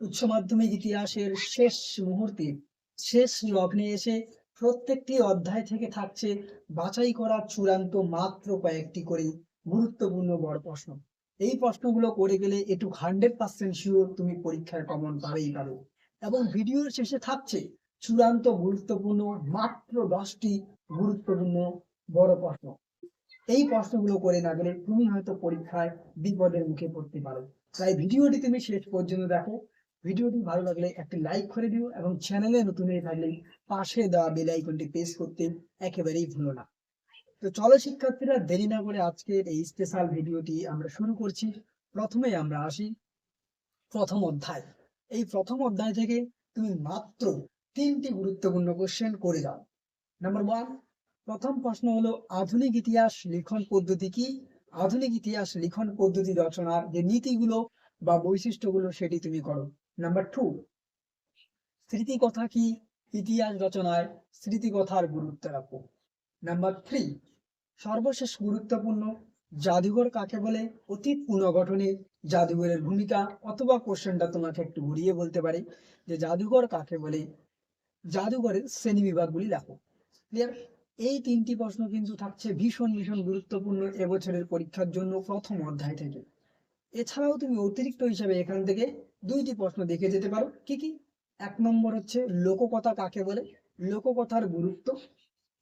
উচ্চ মাধ্যমিক ইতিহাসের শেষ মুহূর্তে, শেষ লগ্নে এসে প্রত্যেকটি অধ্যায় থেকে থাকছে বাছাই করা চূড়ান্ত মাত্র কয়েকটি করে গুরুত্বপূর্ণ বড় প্রশ্ন। এই প্রশ্নগুলো করে গেলে একটু হান্ড্রেড পার্সেন্ট শিওর তুমি পরীক্ষায় কমন পাবেই পাবে। এবং ভিডিওর শেষে থাকছে চূড়ান্ত গুরুত্বপূর্ণ মাত্র দশটি গুরুত্বপূর্ণ বড় প্রশ্ন। এই প্রশ্নগুলো করে না গেলে তুমি হয়তো পরীক্ষায় বিপদের মুখে পড়তে পারো। তাই ভিডিওটি তুমি শেষ পর্যন্ত দেখো। ভিডিওটি ভালো লাগলে একটি লাইক করে দিও এবং চ্যানেলে নতুন হয়ে থাকলে পাশে দেওয়া বেল আইকনটি প্রেস করতে একেবারেই ভুলো না। তো চলো শিক্ষার্থীরা, দেরি না করে আজকের এই স্পেশাল ভিডিওটি আমরা শুরু করছি। প্রথমে আমরা আসি প্রথম অধ্যায়। এই প্রথম অধ্যায় থেকে তুমি মাত্র তিনটি গুরুত্বপূর্ণ কোশ্চেন করে যাও। নাম্বার ওয়ান প্রথম প্রশ্ন হলো, আধুনিক ইতিহাস লিখন পদ্ধতি কি? আধুনিক ইতিহাস লিখন পদ্ধতি রচনার যে নীতিগুলো বা বৈশিষ্ট্যগুলো সেটি তুমি করো। নাম্বার টু স্মৃতিকথা কি ইতিহাস রচনায় স্মৃতিকথার গুরুত্ব রাখো। নাম্বার থ্রি সর্বশেষ গুরুত্বপূর্ণ জাদুঘর কাকে বলে? অতীত পুনর্গঠনে জাদুঘরের ভূমিকা অথবা কোশ্চেনটা তোমাকে একটু ঘুরিয়ে বলতে পারি যে জাদুঘর কাকে বলে? জাদুঘরের শ্রেণি বিভাগগুলি লেখো ক্লিয়ার এই তিনটি প্রশ্ন কিন্তু থাকছে ভীষণ ভীষণ গুরুত্বপূর্ণ এবছরের পরীক্ষার জন্য প্রথম অধ্যায় থেকে। এছাড়াও তুমি অতিরিক্ত হিসাবে এখান থেকে দুইটি প্রশ্ন দেখে যেতে পারো। কি কি? এক নম্বর হচ্ছে লোককথা কাকে বলে? লোককথার গুরুত্ব।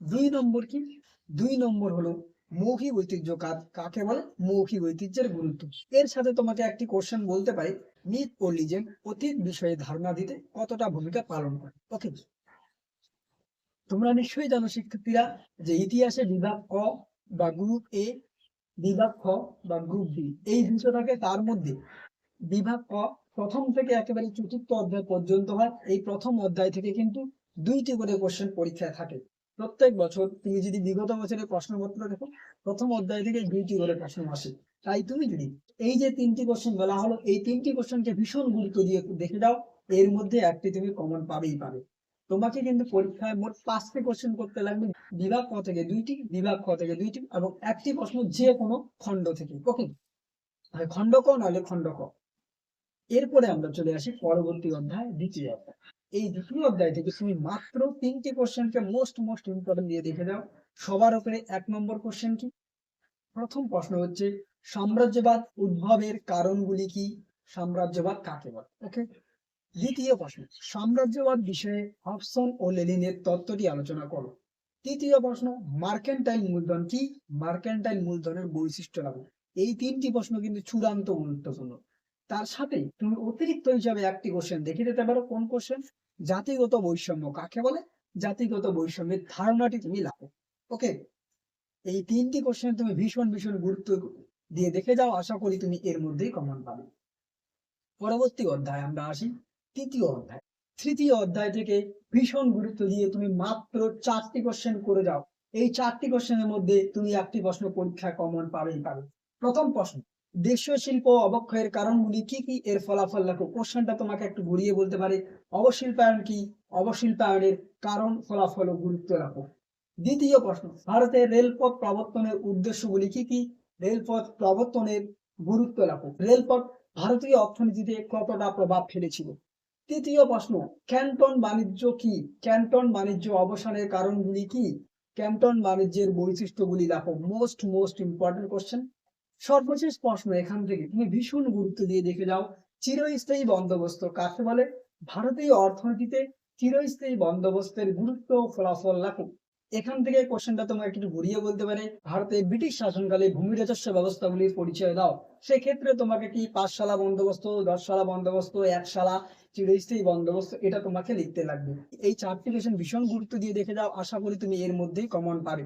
দুই নম্বর কি? দুই নম্বর হলো মৌখিক ঐতিহ্য কাজ কাকে বলে? মৌখিক ঐতিহ্যের গুরুত্ব। এর সাথে তোমাকে একটি কোশ্চেন বলতে পারি। মিথ ও লিজেন্ড অতীত বিষয়ে ধারণা দিতে কতটা ভূমিকা পালন করে? ওকে তোমরা নিশ্চয়ই জানো শিক্ষার্থীরা যে ইতিহাসে বিভাগ ক বা গ্রুপ এ বিভাগ খ বা গ্রুপ বি এই দুটো থাকে তার মধ্যে বিভাগ ক প্রথম থেকে একেবারে চতুর্থ অধ্যায় পর্যন্ত হয়। এই প্রথম অধ্যায় থেকে কিন্তু দুইটি করে কোশ্চেন পরীক্ষায় থাকে। প্রত্যেক বছর তুমি যদি বিগত বছরের প্রশ্নপত্র দেখো, প্রথম অধ্যায় থেকে দুইটি করে প্রশ্ন আসে। তাই তুমি যদি এই যে তিনটি কোশ্চেন বলা হলো, এই তিনটি কোশ্চেনকে ভীষণ গুরুত্ব দিয়ে দেখে দাও, এর মধ্যে একটি তুমি কমন পাবেই পাবে। তোমাকে কিন্তু পরীক্ষায় মোট পাঁচটি কোশ্চেন করতে লাগবে। বিভাগ ক থেকে দুইটি, বিভাগ ক থেকে দুইটি এবং একটি প্রশ্ন যে কোনো খণ্ড থেকে। ওকে খণ্ড ক, নাহলে খণ্ড ক। এরপরে আমরা চলে আসি পরবর্তী অধ্যায়, দ্বিতীয় অধ্যায়। এই দ্বিতীয় অধ্যায় থেকে তুমি মাত্র তিনটি কোশ্চেনকে মোস্ট মোস্ট ইম্পর্টেন্ট দিয়ে দেখে দাও সবার উপরে এক নম্বর কোশ্চেন কি? প্রথম প্রশ্ন হচ্ছে, সাম্রাজ্যবাদ উদ্ভবের কারণগুলি কি? সাম্রাজ্যবাদ কাকে বলে? ওকে দ্বিতীয় প্রশ্ন, সাম্রাজ্যবাদ বিষয়ে হবসন ও লেনিনের তত্ত্বটি আলোচনা করো। তৃতীয় প্রশ্ন, মার্কেন্টাইল মূলধন কি? মার্কেন্টাইল মূলধনের বৈশিষ্ট্য লাগবে এই তিনটি প্রশ্ন কিন্তু চূড়ান্ত গুরুত্বপূর্ণ। তার সাথে তুমি অতিরিক্ত হিসাবে একটি কোশ্চেন দেখে দিতে পারো। কোন কোশ্চেন জাতিগত বৈষম্য। কাকে বলে? জাতিগত বৈষম্যের ধারণাটি তুমি লাভো ওকে এই তিনটি কোশ্চেন তুমি ভীষণ ভীষণ গুরুত্ব দিয়ে দেখে যাও। আশা করি তুমি এর মধ্যেই কমন পাবে। পরবর্তী অধ্যায় আমরা আসি। তৃতীয় অধ্যায়। তৃতীয় অধ্যায় থেকে ভীষণ গুরুত্ব দিয়ে তুমি মাত্র চারটি কোশ্চেন করে যাও। এই চারটি কোশ্চেনের মধ্যে তুমি একটি প্রশ্ন পরীক্ষা কমন পাবেই পাবে। প্রথম প্রশ্ন দেশীয় শিল্প অবক্ষয়ের কারণগুলি কি কি? এর ফলাফল লেখো কোশ্চেনটা তোমাকে একটু ঘুরিয়ে বলতে পারে। অবশিল্পায়ন কি? অবশিল্পায়নের কারণ, ফলাফল ও গুরুত্ব রাখো দ্বিতীয় প্রশ্ন, ভারতের রেলপথ প্রবর্তনের উদ্দেশ্যগুলি কি কি? রেলপথ প্রবর্তনের গুরুত্ব রাখো রেলপথ ভারতীয় অর্থনীতিতে কতটা প্রভাব ফেলেছিল? তৃতীয় প্রশ্ন, ক্যান্টন বাণিজ্য কি? ক্যান্টন বাণিজ্য অবসানের কারণগুলি কি? ক্যান্টন বাণিজ্যের বৈশিষ্ট্যগুলি দেখো। মোস্ট মোস্ট ইম্পর্টেন্ট কোশ্চেন সর্বশেষ প্রশ্ন এখান থেকে। তুমি ভীষণ গুরুত্ব দিয়ে দেখে যাও। চিরস্থায়ী বন্দোবস্ত কাকে বলে? ভারতীয় অর্থনীতিতে চিরস্থায়ী বন্দোবস্তের গুরুত্ব ফলাফল লেখো এখান থেকে কোশ্চেনটা তোমাকে একটু ঘুরিয়ে বলতে পারে। ভারতে ব্রিটিশ শাসনকালে ভূমি রাজস্ব ব্যবস্থাগুলির পরিচয় দাও। সেক্ষেত্রে তোমাকে কি পাঁচশালা বন্দোবস্ত, দশশালা বন্দোবস্ত, একশালা চিরস্থায়ী বন্দোবস্ত এটা তোমাকে লিখতে লাগবে। এই চারটি কোশ্চেন ভীষণ গুরুত্ব দিয়ে দেখে যাও। আশা করি তুমি এর মধ্যেই কমন পাবে।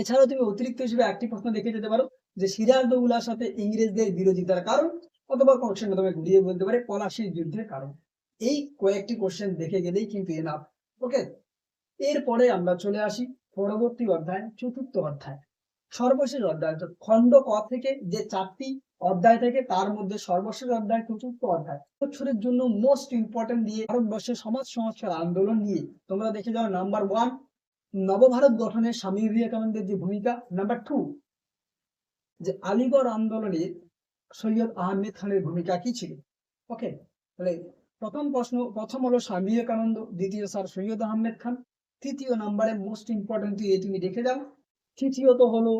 এছাড়াও তুমি অতিরিক্ত হিসেবে একটি প্রশ্ন দেখে যেতে পারো। যে সিরাজদৌলার সাথে ইংরেজদের বিরোধিতার কারণ অথবা কোশ্চেনটা তোমাকে ঘুরিয়ে বলতে পারে পলাশির যুদ্ধের কারণ। এই কয়েকটি কোশ্চেন দেখে গেলেই কিন্তু এনাফ ওকে এরপরে আমরা চলে আসি পরবর্তী অধ্যায়, চতুর্থ অধ্যায়। সর্বশেষ অধ্যায় খণ্ড ক থেকে যে চারটি অধ্যায় থেকে, তার মধ্যে সর্বশেষ অধ্যায়, চতুর্থ অধ্যায়। বছরের জন্য মোস্ট ইম্পর্টেন্ট দিয়ে ভারতবর্ষের সমাজ সংস্কার আন্দোলন নিয়ে। তোমরা দেখে যাও নাম্বার ওয়ান নবভারত গঠনে স্বামী বিবেকানন্দের যে ভূমিকা নাম্বার টু যে আলিগড় আন্দোলনে সৈয়দ আহমেদ খানের ভূমিকা কি ছিল? ওকে তাহলে প্রথম প্রশ্ন, প্রথম হলো স্বামী বিবেকানন্দ, দ্বিতীয় স্যার সৈয়দ আহমেদ খান, তৃতীয় নাম্বারে মোস্ট ইম্পর্টেন্ট এই তুমি দেখে যাও, তৃতীয়ত হলো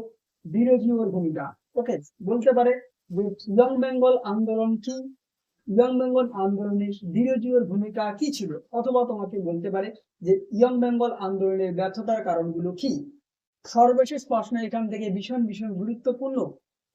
বিরোধীর ভূমিকা। ওকে বলতে পারে যে ইয়ং বেঙ্গল আন্দোলন কি? ইয়ং বেঙ্গল আন্দোলনের বিরোধীর ভূমিকা কি ছিল? অথবা তোমাকে বলতে পারে যে ইয়ং বেঙ্গল আন্দোলনের ব্যর্থতার কারণগুলো কি? সর্বশেষ প্রশ্ন এখান থেকে ভীষণ ভীষণ গুরুত্বপূর্ণ।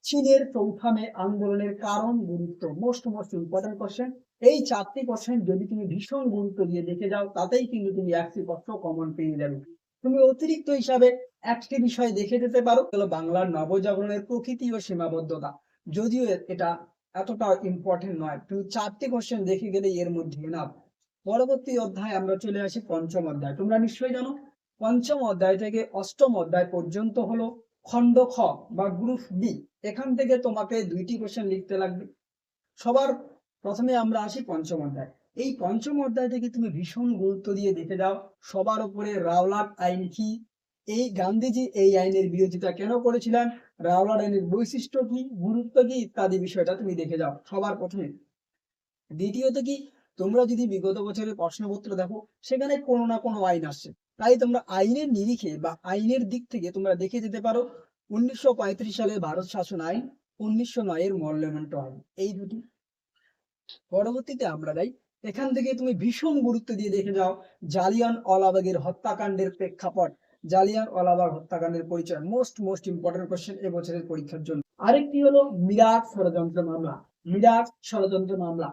চীনের চৌথামে আন্দোলনের কারণ, গুরুত্ব মোস্ট মোস্ট ইম্পর্টেন্ট কোশ্চেন এই চারটি কোশ্চেন যদি তুমি ভীষণ গুরুত্ব দিয়ে দেখে যাও, তাতেই কিন্তু তুমি একটি প্রশ্ন কমন পেয়ে যাবে। তুমি অতিরিক্ত হিসাবে একটি বিষয় দেখে যেতে পারো হলো বাংলার নবজাগরণের প্রকৃতি ও সীমাবদ্ধতা। যদিও এটা এতটা ইম্পর্টেন্ট নয় তুমি চারটি কোশ্চেন দেখে গেলে এর মধ্যে না পরবর্তী অধ্যায় আমরা চলে আসি পঞ্চম অধ্যায়। তোমরা নিশ্চয়ই জানো পঞ্চম অধ্যায় থেকে অষ্টম অধ্যায় পর্যন্ত হলো খণ্ড খ বা গ্রুপ বি এখান থেকে তোমাকে দুইটি কোশ্চেন লিখতে লাগবে। সবার প্রথমে আমরা আসি পঞ্চম অধ্যায়। এই পঞ্চম অধ্যায় থেকে তুমি ভীষণ গুরুত্ব দিয়ে দেখে যাও, সবার উপরে রাওলাট আইন কি? এই গান্ধীজি এই আইনের বিরোধিতা কেন করেছিলেন? রাওলাট আইনের বৈশিষ্ট্য কি? গুরুত্ব কি? ইত্যাদি বিষয়টা তুমি দেখে যাও, সবার প্রথমে। দ্বিতীয়ত কি? তোমরা যদি বিগত বছরের প্রশ্নপত্র দেখো, সেখানে কোনো না কোনো আইন আসছে। তাই তোমরা আইনের নিরিখে বা আইনের দিক থেকে তোমরা দেখে যেতে পারো উনিশশো পঁয়ত্রিশ সালে ভারত শাসন আইন, উনিশশো নয়ের মল্যমেন্ট আইন এই দুটি। পরবর্তীতে আমরা যাই। এখান থেকে তুমি ভীষণ গুরুত্ব দিয়ে দেখে যাও জালিয়ান ওয়ালাবাগের হত্যাকাণ্ডের প্রেক্ষাপট। জালিয়ান অলাবাগ হত্যাকাণ্ডের পরিচয় মোস্ট মোস্ট ইম্পর্টেন্ট কোশ্চেন এবছরের পরীক্ষার জন্য। আরেকটি হলো মিরাট ষড়যন্ত্র মামলা মিরাট ষড়যন্ত্র মামলা।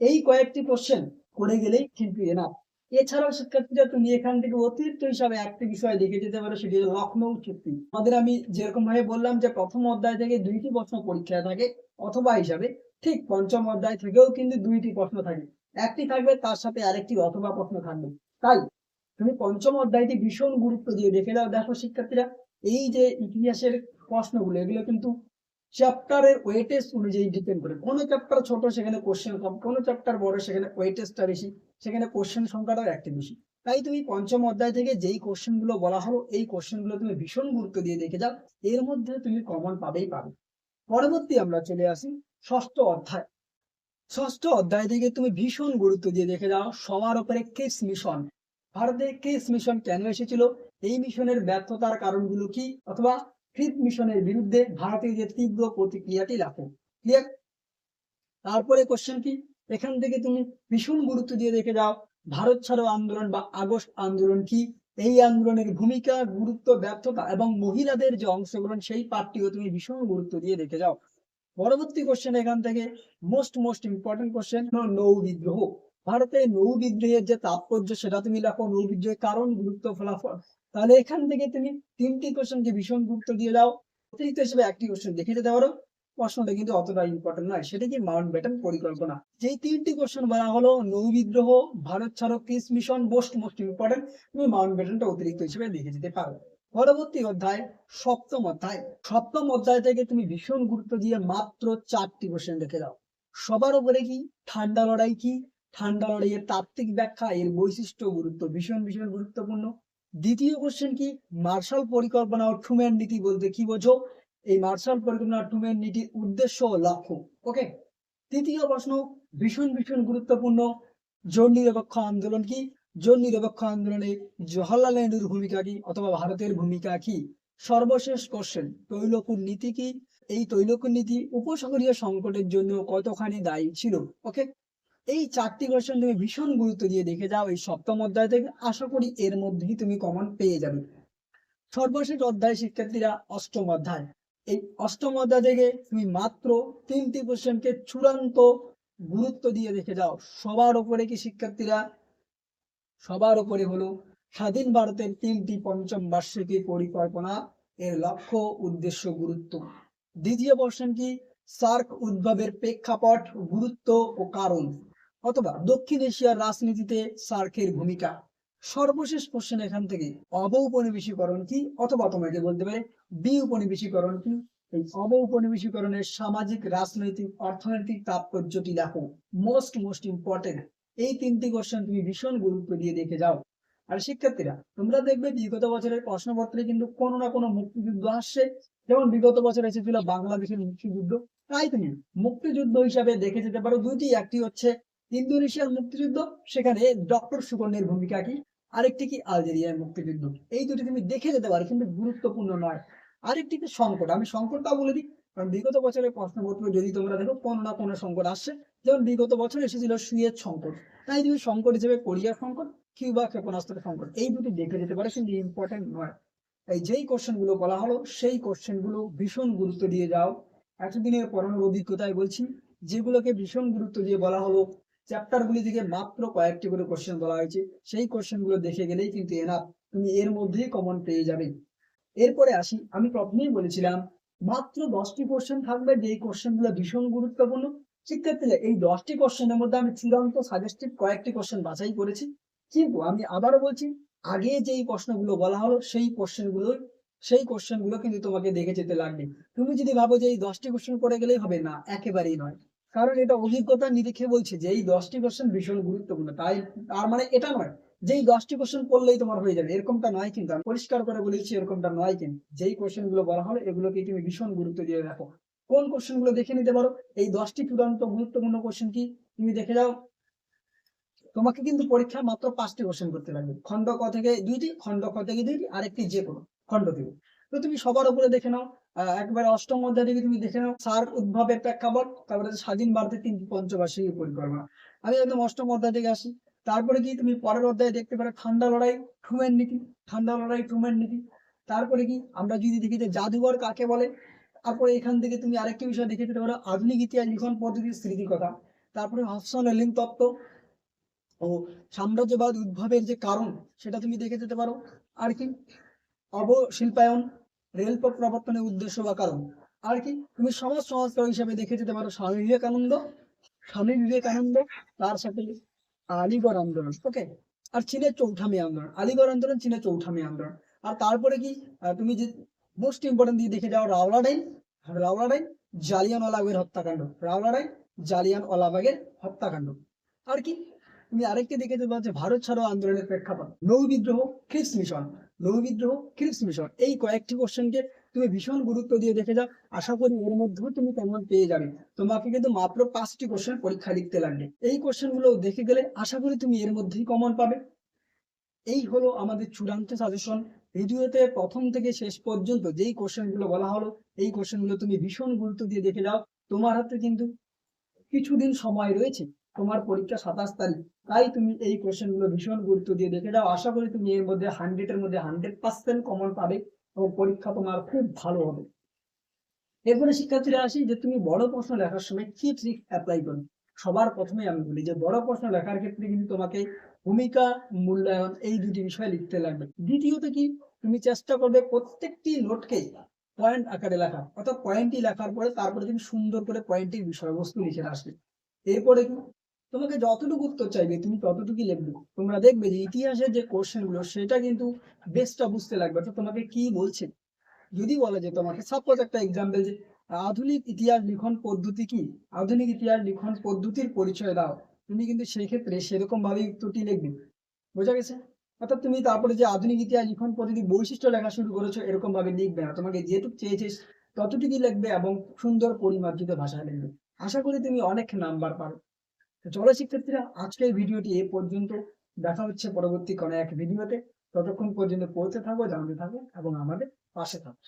এই কয়েকটি কোশ্চেন করে গেলেই কিন্তু এনাফ এছাড়াও শিক্ষার্থীরা তুমি এখান থেকে অতিরিক্ত হিসাবে একটি বিষয় দেখে যেতে পারো, সেটি লখনৌ চুক্তি। আমাদের আমি যেরকম ভাবে বললাম যে প্রথম অধ্যায় থেকে দুইটি প্রশ্ন পরীক্ষায় থাকে অথবা হিসাবে, ঠিক পঞ্চম অধ্যায় থেকেও কিন্তু দুইটি প্রশ্ন থাকে। একটি থাকবে, তার সাথে আরেকটি অথবা প্রশ্ন থাকবে। তাই তুমি পঞ্চম অধ্যায়টি ভীষণ গুরুত্ব দিয়ে দেখে দাও দেখো শিক্ষার্থীরা, এই যে ইতিহাসের প্রশ্নগুলো, এগুলো কিন্তু চ্যাপ্টারের ওয়েটেজ অনুযায়ী ডিপেন্ড করে। কোনো চ্যাপ্টার ছোট, সেখানে কোশ্চেন কম, কোনো চ্যাপ্টার বড়, সেখানে ওয়েটেজটা বেশি। সেখানে কোশ্চেন সংখ্যাটাও একটি বেশি। তাই তুমি পঞ্চম অধ্যায় থেকে যেই কোশ্চেনগুলো বলা হলো, এই কোশ্চেনগুলো তুমি ভীষণ গুরুত্ব দিয়ে দেখে যাও। এর মধ্যে তুমি কমন পাবেই পাবে। পরবর্তী আমরা চলে আসি ষষ্ঠ অধ্যায়। ষষ্ঠ অধ্যায় থেকে তুমি ভীষণ গুরুত্ব দিয়ে দেখে যাও, সবার উপরে কেস মিশন ভারতে কেস মিশন কেন এসেছিল? এই মিশনের ব্যর্থতার কারণগুলো কি? অথবা ক্রিপ মিশনের বিরুদ্ধে ভারতের যে তীব্র প্রতিক্রিয়াটি রাখো। ক্লিয়ার তারপরে কোশ্চেন কি? এখান থেকে তুমি ভীষণ গুরুত্ব দিয়ে দেখে যাও, ভারত ছাড়ো আন্দোলন বা আগস্ট আন্দোলন কি? এই আন্দোলনের ভূমিকা, গুরুত্ব, ব্যর্থতা এবং মহিলাদের যে অংশগ্রহণ, সেই পার্টটিও তুমি ভীষণ গুরুত্ব দিয়ে দেখে যাও। পরবর্তী কোশ্চেন এখান থেকে মোস্ট মোস্ট ইম্পর্টেন্ট কোশ্চেন নৌ বিদ্রোহ। ভারতে নৌ বিদ্রোহের যে তাৎপর্য, সেটা তুমি লেখো নৌ বিদ্রোহের কারণ, গুরুত্ব, ফলাফল। তাহলে এখান থেকে তুমি তিনটি কোশ্চেনকে ভীষণ গুরুত্ব দিয়ে দাও অতিরিক্ত হিসেবে একটি কোশ্চেন দেখে যেতে পারো। প্রশ্নটা কিন্তু অতটা ইম্পর্টেন্ট নয়। সেটা কি মাউন্ট ব্যাটন পরিকল্পনা? যেই তিনটি কোশ্চেন বলা হলো, নৌ বিদ্রোহ, ভারত ছাড়ো peace mission most most important তুমি মাউন্ট ব্যাটনটা অতিরিক্ত হিসেবে দেখে যেতে পারো। পরবর্তী অধ্যায়, সপ্তম অধ্যায়। সপ্তম অধ্যায় থেকে তুমি ভীষণ গুরুত্ব দিয়ে মাত্র চারটি কোশ্চেন রেখে দাও সবার উপরে কি? ঠান্ডা লড়াই কি? ঠান্ডা লড়াইয়ের তাত্ত্বিক ব্যাখ্যা, এর বৈশিষ্ট্য, গুরুত্ব ভীষণ ভীষণ গুরুত্বপূর্ণ। দ্বিতীয় কোশ্চেন কি? মার্শাল পরিকল্পনা ও ট্রুম্যান নীতি বলতে কি বোঝো? এই মার্শাল পরিকল্পনা ট্রুম্যান নীতির উদ্দেশ্য লক্ষ্য। ওকে তৃতীয় প্রশ্ন, ভীষণ ভীষণ গুরুত্বপূর্ণ। জোট নিরপেক্ষ আন্দোলন কি? জোট নিরপেক্ষ আন্দোলনে জওহরলাল নেহরুর ভূমিকা কি অথবা ভারতের ভূমিকা কি? সর্বশেষ কোশ্চেন তৈলকুর নীতি কি? এই তৈলকুর নীতি উপসাগরীয় সংকটের জন্য কতখানি দায়ী ছিল? ওকে এই চারটি কোশ্চেন তুমি ভীষণ গুরুত্ব দিয়ে দেখে যাও এই সপ্তম অধ্যায় থেকে। আশা করি এর মধ্যেই তুমি কমন পেয়ে যাবে। সর্বশেষ অধ্যায় শিক্ষার্থীরা অষ্টম অধ্যায়। এই অষ্টম অধ্যায় থেকে তুমি মাত্র তিনটি কোশ্চেনকে চূড়ান্ত গুরুত্ব দিয়ে দেখে যাও। সবার উপরে কি শিক্ষার্থীরা? সবার উপরে হলো স্বাধীন ভারতের তিনটি পঞ্চম বার্ষিকী পরিকল্পনা। এর লক্ষ্য, উদ্দেশ্য, গুরুত্ব। দ্বিতীয় কোশ্চেন কি? সার্ক উদ্ভবের প্রেক্ষাপট, গুরুত্ব ও কারণ। অথবা দক্ষিণ এশিয়ার রাজনীতিতে সার্কের ভূমিকা। সর্বশেষ কোশ্চেন এখান থেকে অব উপনিবেশীকরণ কি অথবা তোমাকে বলতে পারে বি উপনিবেশীকরণ কি? এই অব উপনিবেশীকরণের সামাজিক, রাজনৈতিক, অর্থনৈতিক তাৎপর্যটি দেখো। মোস্ট মোস্ট ইম্পর্টেন্ট এই তিনটি কোশ্চেন তুমি ভীষণ গুরুত্ব দিয়ে দেখে যাও। আর শিক্ষার্থীরা, তোমরা দেখবে বিগত বছরের প্রশ্নপত্রে কিন্তু কোনো না কোনো মুক্তিযুদ্ধ আসছে। যেমন বিগত বছর এসেছিল বাংলাদেশের মুক্তিযুদ্ধ। তাই তুমি মুক্তিযুদ্ধ হিসাবে দেখে যেতে পারো। দুইটি, একটি হচ্ছে ইন্দোনেশিয়ার মুক্তিযুদ্ধ। সেখানে ডক্টর সুকন্যের ভূমিকা কি? আরেকটি কি? আলজেরিয়ার মুক্তিযুদ্ধ এই দুটি তুমি দেখে যেতে পারো, কিন্তু গুরুত্বপূর্ণ নয়। আরেকটি কি? সংকট। আমি সংকটটা বলে দিই, কারণ বিগত বছরের প্রশ্নপত্র যদি তোমরা দেখো কোনো না কোনো সংকট আসছে। যেমন বিগত বছর এসেছিল সুয়েজ সংকট। তাই তুমি সংকট হিসেবে কোরিয়া সংকট, কিউবা ক্ষেপণাস্ত্র সংকট, এই দুটি দেখে যেতে পারো, কিন্তু ইম্পর্টেন্ট নয়। এই যেই কোশ্চেনগুলো বলা হলো, সেই কোশ্চেনগুলো ভীষণ গুরুত্ব দিয়ে যাও। এতদিনের পড়ানোর অভিজ্ঞতায় বলছি, যেগুলোকে ভীষণ গুরুত্ব দিয়ে বলা হলো চ্যাপ্টার গুলি থেকে মাত্র কয়েকটি করে কোশ্চেন বলা হয়েছে। সেই কোশ্চেনগুলো দেখে গেলেই কিন্তু এনাফ তুমি এর মধ্যেই কমন পেয়ে যাবে। এরপরে আসি, আমি প্রথমেই বলেছিলাম, মাত্র দশটি কোশ্চেন থাকবে যেই কোশ্চেনগুলো ভীষণ গুরুত্বপূর্ণ। শিক্ষার্থীরা এই দশটি কোশ্চেনের মধ্যে আমি চূড়ান্ত সাজেস্টিভ কয়েকটি কোশ্চেন বাছাই করেছি। কিন্তু আমি আবারও বলছি, আগে যেই প্রশ্নগুলো বলা হলো, সেই কোশ্চেনগুলো সেই কোশ্চেনগুলো কিন্তু তোমাকে দেখে যেতে লাগবে। তুমি যদি ভাবো যে এই দশটি কোশ্চেন করে গেলেই হবে না, একেবারেই নয়। কারণ এটা অভিজ্ঞতা নিরিখে বলছে যে এই দশটি কোশ্চেন ভীষণ গুরুত্বপূর্ণ। তাই তার মানে এটা নয় যে এই দশটি কোশ্চেন পড়লেই তোমার হয়ে যাবে। এরকমটা নয় কিন্তু। আমি পরিষ্কার করে বলেছি এরকমটা নয় কিন্তু। যেই কোশ্চেনগুলো বলা হলো এগুলোকে তুমি ভীষণ গুরুত্ব দিয়ে রাখো কোন কোশ্চেনগুলো দেখে নিতে পারো? এই দশটি চূড়ান্ত গুরুত্বপূর্ণ কোশ্চেন কি? তুমি দেখে যাও। তোমাকে কিন্তু পরীক্ষা মাত্র পাঁচটি কোশ্চেন করতে লাগবে। খণ্ড ক থেকে দুইটি, খণ্ড খ থেকে দুইটি, আরেকটি যে কোনো। খণ্ড থেকে তো তুমি সবার উপরে দেখে নাও। একবারে অষ্টম অধ্যায় থেকে তুমি দেখে নাও, সার উদ্ভবের প্রেক্ষাপট, তারপরে স্বাধীন ভারতের তিনটি পঞ্চবার্ষিক পরিকল্পনা। আমি একদম অষ্টম অধ্যায় থেকে আসি। তারপরে কি তুমি পরের অধ্যায়ে দেখতে পারো ঠান্ডা লড়াই ট্রুম্যান নীতি ঠান্ডা লড়াই ট্রুম্যান নীতি। তারপরে কি আমরা যদি দেখি যে জাদুঘর কাকে বলে, তারপরে এখান থেকে তুমি আরেকটি বিষয় দেখে যেতে পারো, আধুনিক ইতিহাস, লিখন পদ্ধতির স্মৃতিকথা তারপরে হফসন এলিন তত্ত্ব ও সাম্রাজ্যবাদ উদ্ভবের যে কারণ, সেটা তুমি দেখে যেতে পারো। আর কি? অবশিল্পায়ন রেলপথ প্রবর্তনের উদ্দেশ্য বা কারণ? আর কি, তুমি সমাজ সংস্কার হিসেবে দেখে যেতে পারো স্বামী বিবেকানন্দ। স্বামী বিবেকানন্দ তার সাথে আলিগড় আন্দোলন ওকে আর চীনের চৌঠামি আন্দোলন, আলিগড় আন্দোলন চীনের চৌঠামি আন্দোলন। আর তারপরে কি তুমি যে মোস্ট ইম্পর্টেন্ট দিয়ে দেখে যাও, রাওলাডাইন। রাওলাডাইন জালিয়ান ওয়ালাবাগের হত্যাকাণ্ড রাওলা রাওলাডাইন জালিয়ান ওয়ালাবাগের হত্যাকাণ্ড। আর কি, তুমি আরেকটি দেখে পারো যে ভারত ছাড়ো আন্দোলনের প্রেক্ষাপট, নৌ বিদ্রোহ ক্রিপস মিশন। নৌ বিদ্রোহ ক্রিপস মিশন এই কয়েকটি কোশ্চেনকে তুমি ভীষণ গুরুত্ব দিয়ে দেখে যাও। আশা করি এর মধ্যেও তুমি কেমন পেয়ে যাবে। তোমাকে কিন্তু মাত্র পাঁচটি কোশ্চেন পরীক্ষা লিখতে লাগবে। এই কোশ্চেনগুলো দেখে গেলে আশা করি তুমি এর মধ্যেই কমন পাবে। এই হলো আমাদের চূড়ান্ত সাজেশন ভিডিওতে প্রথম থেকে শেষ পর্যন্ত যেই কোশ্চেনগুলো বলা হলো, এই কোশ্চেনগুলো তুমি ভীষণ গুরুত্ব দিয়ে দেখে যাও। তোমার হাতে কিন্তু কিছুদিন সময় রয়েছে। তোমার পরীক্ষা সাতাশ তারিখ। তাই তুমি এই কোশ্চেনগুলো ভীষণ গুরুত্ব দিয়ে দেখে যাও আশা করি তুমি এর মধ্যে হান্ড্রেড এর মধ্যে হান্ড্রেড পার্সেন্ট কমন পাবে এবং পরীক্ষা তোমার খুব ভালো হবে। এরপরে শিক্ষার্থীরা আসি যে তুমি বড় প্রশ্ন লেখার সময় কি ট্রিক অ্যাপ্লাই করবে? সবার প্রথমে আমি বলি যে বড় প্রশ্ন লেখার ক্ষেত্রে কিন্তু তোমাকে ভূমিকা, মূল্যায়ন এই দুটি বিষয় লিখতে লাগবে। দ্বিতীয়ত কি? তুমি চেষ্টা করবে প্রত্যেকটি নোটকে পয়েন্ট আকারে লেখা। অর্থাৎ পয়েন্টটি লেখার পরে তারপরে তুমি সুন্দর করে পয়েন্টের বিষয়বস্তু লিখে আসবে। এরপরে কি? তোমাকে যতটুকু উত্তর চাইবে, তুমি ততটুকুই লিখবে। তোমরা দেখবে যে ইতিহাসের যে কোশ্চেনগুলো, সেটা কিন্তু বেশটা বুঝতে লাগবে। অর্থাৎ তোমাকে কি বলছে? যদি বলে যে তোমাকে সাপোজ একটা এক্সাম্পল যে, আধুনিক ইতিহাস লিখন পদ্ধতি কি? আধুনিক ইতিহাস লিখন পদ্ধতির পরিচয় দাও। তুমি কিন্তু সেই ক্ষেত্রে সেরকম ভাবে উত্তরটি লিখবে। বোঝা গেছে? অর্থাৎ তুমি তারপরে যে আধুনিক ইতিহাস লিখন পদ্ধতি বৈশিষ্ট্য লেখা শুরু করেছ এরকম ভাবে লিখবে না। তোমাকে যেটুকু চেয়েছিস, ততটুকুই লিখবে এবং সুন্দর পরিমার্জিত ভাষায় লিখবে। আশা করি তুমি অনেক নাম্বার তো চলো শিক্ষার্থীরা আজকের ভিডিওটি এ পর্যন্ত। দেখা হচ্ছে পরবর্তী কোনো এক ভিডিওতে। ততক্ষণ পর্যন্ত পড়তে থাকো, জানতে থাকো এবং আমাদের পাশে থাকো।